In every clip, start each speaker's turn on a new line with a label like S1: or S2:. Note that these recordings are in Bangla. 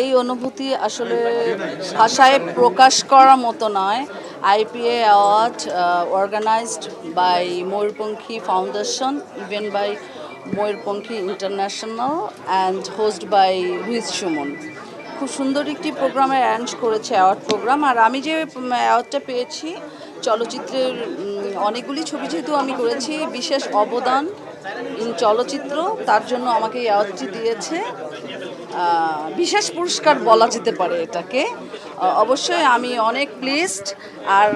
S1: এই অনুভূতি আসলে ভাষায় প্রকাশ করার মতো নয়। IPA award organised by Mayurpankhi foundation even by Mayurpankhi international and host by Ruiz Suman খুব সুন্দর একটি প্রোগ্রামে অ্যারেঞ্জ করেছে অ্যাওয়ার্ড প্রোগ্রাম আর আমি যে অ্যাওয়ার্ডটা পেয়েছি, চলচ্চিত্রের অনেকগুলি ছবি যেহেতু আমি করেছি, বিশেষ অবদান চলচ্চিত্র, তার জন্য আমাকে এই অ্যাওয়ার্ডটি দিয়েছে। বিশেষ পুরস্কার বলা যেতে পারে এটাকে। অবশ্যই আমি অনেক প্লিজড আর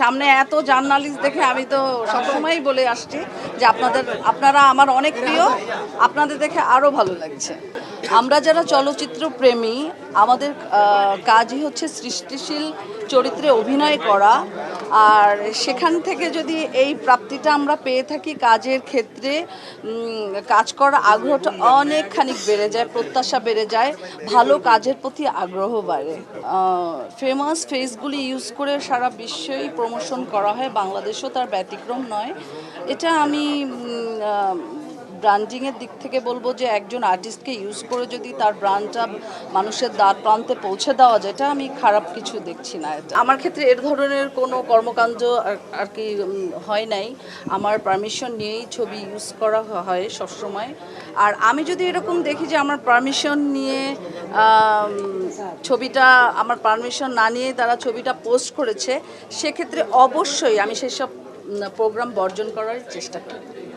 S1: সামনে এত জার্নালিস্ট দেখে আমি তো সবসময়ই বলে আসছি যে আপনাদের, আপনারা আমার অনেক প্রিয়। আপনাদের দেখে আরও ভালো লাগছে। আমরা যারা চলচ্চিত্র প্রেমী, আমাদের কাজই হচ্ছে সৃষ্টিশীল চরিত্রে অভিনয় করা। আর সেখান থেকে যদি এই প্রাপ্তিটা আমরা পেয়ে থাকি কাজের ক্ষেত্রে কাজ করার আগ্রহটা অনেকখানি বেড়ে যায়, প্রত্যাশা বেড়ে যায়, ভালো কাজের প্রতি আগ্রহ বাড়ে। ফেমাস ফেসগুলি ইউজ করে সারা বিশ্বেই প্রমোশন করা হয়, বাংলাদেশও তার ব্যতিক্রম নয়। এটা আমি ব্র্যান্ডিংয়ের দিক থেকে বলব যে একজন আর্টিস্টকে ইউজ করে যদি তার ব্র্যান্ডটা মানুষের দ্বার প্রান্তে পৌঁছে দেওয়া যায়, এটা আমি খারাপ কিছু দেখছি না এটা। আমার ক্ষেত্রে এর ধরনের কোনো কর্মকাণ্ড আর- আর কি হয় নাই। আমার পারমিশন নিয়েই ছবি ইউজ করা হয় সবসময়। আর আমি যদি এরকম দেখি যে আমার পারমিশন নিয়ে ছবিটা, আমার পারমিশন না নিয়ে তারা ছবিটা পোস্ট করেছে, সেক্ষেত্রে অবশ্যই আমি সেসব প্রোগ্রাম বর্জন করার চেষ্টা করি।